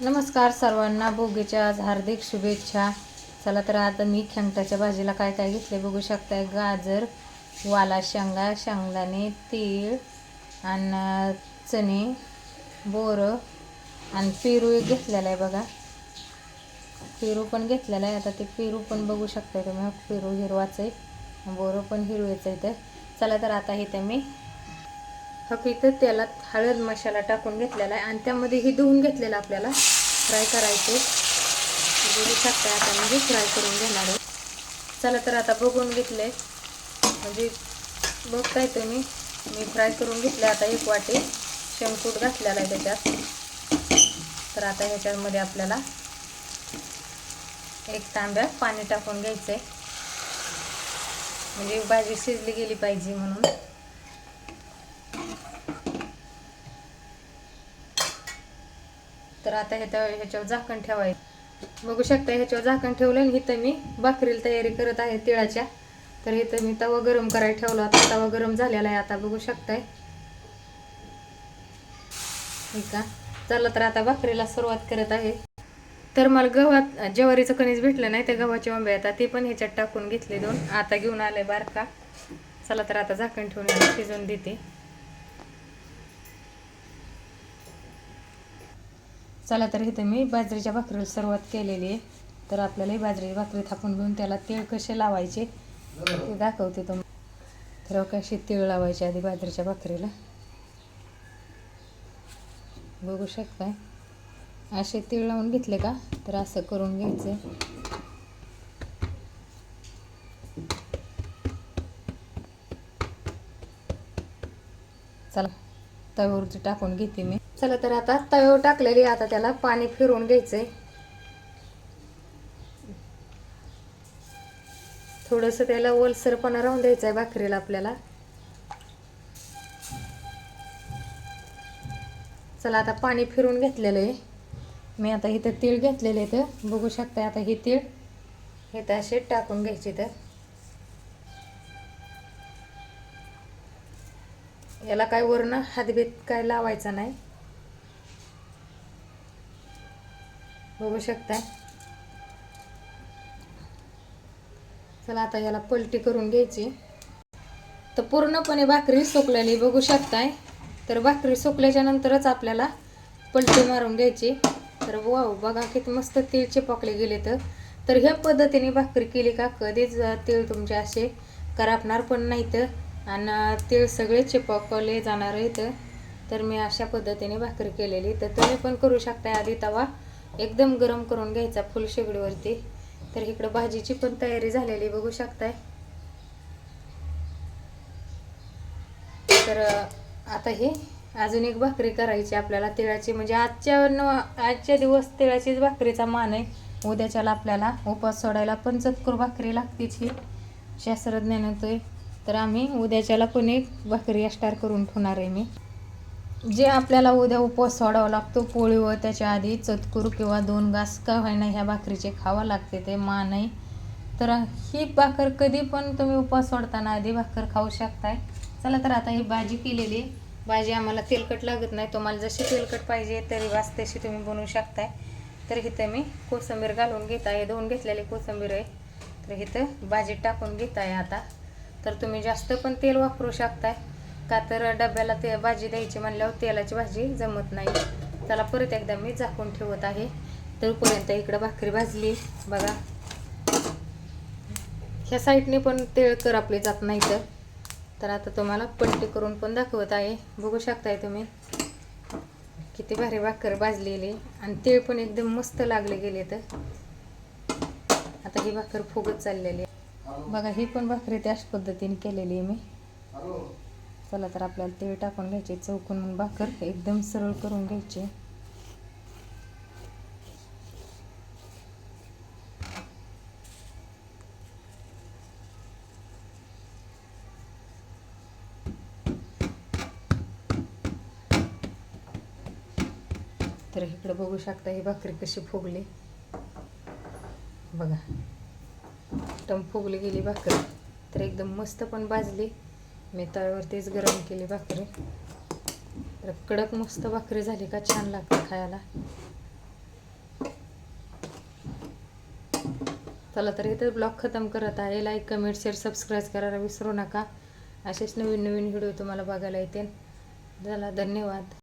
नमस्कार सर्वांना भोगीच्या आज हार्दिक शुभेच्छा. चला तर आता मी खेंगटाच्या भाजीला काय काय घेतले बघू शकताय. गाजर वाला शेंगा शेंगदाणे तीळ आणि चणे बोरं आणि पेरू एक घेतलेला आहे बघा. पेरू पण घेतलेला आहे. आता ते पेरू पण बघू शकताय तुम्ही. पेरू हिरवाचं आहे. बोरं पण हिरवेचं आहे तर चला तर आता इथे मी हा इथं त्याला हळद मसाला टाकून घेतलेला आहे. आणि त्यामध्ये हे धुवून घेतलेलं आपल्याला फ्राय करायचे बघू शकता आता म्हणजे फ्राय करून घेणार आहे. चला तर आता बघून घेतले म्हणजे बघताय तुम्ही मी फ्राय करून घेतले आता एक वाटी. शेंगकूट घातलेला आहे त्याच्यात. तर आता ह्याच्यामध्ये आपल्याला एक तांब्या पाणी टाकून घ्यायचं आहे म्हणजे भाजी शिजली गेली पाहिजे म्हणून. तर आता ह्याच्या ह्याच्यावर झाकण ठेवायचं बघू शकता ह्याच्यावर झाकण ठेवलं आणि इथं मी भाकरीला तयारी करत आहे तिळाच्या. तर इथं मी तवा गरम करायला ठेवला. होता तवा गरम झालेला आहे. आता बघू शकताय. ठीक आहे चला तर आता भाकरीला सुरुवात करत आहे. तर मला गव्हात ज्वारीचं कणीस भेटलं नाही त्या गव्हाचे आंबे आता ते पण ह्याच्यात टाकून घेतले दोन. आता घेऊन आले बारका. चला तर आता झाकण ठेवून शिजवून देते. चला तर इथे मी बाजरीच्या भाकरीला सुरुवात केलेली आहे. तर आपल्याला ही बाजरीची भाकरी थापून घेऊन त्याला तीळ कसे लावायचे ते दाखवते तो तर कशी तीळ लावायचे आधी बाजरीच्या भाकरीला. बघू शकताय. असे तीळ लावून घेतले का? तर असं करून घ्यायचं. चला. तव्यावरती टाकून घेते मी. चला तर आता तव्यावर टाकलेली आता त्याला पाणी फिरवून घ्यायचंय. थोडंसं त्याला ओलसरपणा राहून द्यायचं आहे भाकरीला आपल्याला. चला आता पाणी फिरून घेतलेलं आहे. मी आता इथं तीळ घेतलेले तर बघू शकता आता हे तीळ. हे तर असे टाकून घ्यायचे तर याला काय वरणं हातभेद काय लावायचा नाही. बघू शकता चला आता याला पलटी करून घ्यायची. तर पूर्णपणे भाकरी सुकलेली बघू शकताय. तर भाकरी सुकल्याच्या नंतरच आपल्याला पलटी मारून घ्यायची. तर वाव बघा किती मस्त तेल चिपकले गेले तर. तर ह्या पद्धतीने भाकरी केली का कधीच तेल तुमचे असे करापणार पण नाही तर आणि तीळ सगळे चिपकवले जाणार आहेत तर मी अशा पद्धतीने भाकरी केलेली. तर तुम्ही पण करू शकता आधी तवा. एकदम गरम करून घ्यायचा फुल शेगडीवरती. तर इकडं भाजीची पण तयारी झालेली बघू शकताय. तर आता हे अजून एक भाकरी करायची आपल्याला तिळाची. म्हणजे आजच्या न आजच्या दिवस तिळाचीच भाकरीचा मान आहे. उद्याच्याला आपल्याला उपास सोडायला पण चतकुर भाकरी लागतेच ही. शास्त्रज्ञान येतोय तर आम्ही उद्याच्याला पण एक भाकरी स्टार करून ठेवणार आहे मी. जे आपल्याला उद्या उपवास सोडावा लागतो पोळी व त्याच्या आधी चतकूर किंवा दोन घास का होईना ह्या भाकरीचे खावा लागते ते मा नाही. तर ही भाकर कधी पण तुम्ही उपवास सोडताना आधी भाकर खाऊ शकताय. चला तर आता ही भाजी केलेली भाजी आम्हाला तेलकट लागत नाही. तुम्हाला जशी तेलकट पाहिजे तरी वास तशी तुम्ही बनवू शकताय. तर इथं मी कोथिंबीर घालून घेत आहे. दोन घेतलेली कोथिंबीर आहे. तर इथं भाजीत टाकून घेत आहे आता. तर तुम्ही जास्त पण तेल वापरू शकताय. का तर डब्याला ते भाजी द्यायची म्हणल्यावर तेलाची भाजी जमत नाही. त्याला परत एकदा मी झाकून ठेवत आहे. तोपर्यंत इकडं भाकरी भाजली. बघा. ह्या साईडने पण तेळकर आपले जात नाही तर तर आता तुम्हाला पलटी करून पण दाखवत आहे. बघू शकताय तुम्ही. किती भारी भाकर भाजलेली. आणि तेळ पण एकदम मस्त लागले गेले तर आता ही भाकर फुगत चाललेली आहे. बघा ही पण भाकरी त्याच पद्धतीने केलेली आहे मी. चला तर आपल्याला तेल टाकून घ्यायचे चौकून मग भाकर एकदम सरळ करून घ्यायचे. तर इकडे बघू शकता ही भाकरी कशी फुगली. बघा. एकदम फुगली गेली भाकरी. तर एकदम मस्त पण भाजली. मी तव्यावरतीच गरम केली भाकरी. तर कडक मस्त भाकरी झाली का छान लागते खायला. चला तर इथं ब्लॉग खतम करत आहे. लाईक कमेंट शेअर सबस्क्राईब करायला विसरू नका. असेच नवीन नवीन व्हिडिओ तुम्हाला बघायला येते चला धन्यवाद.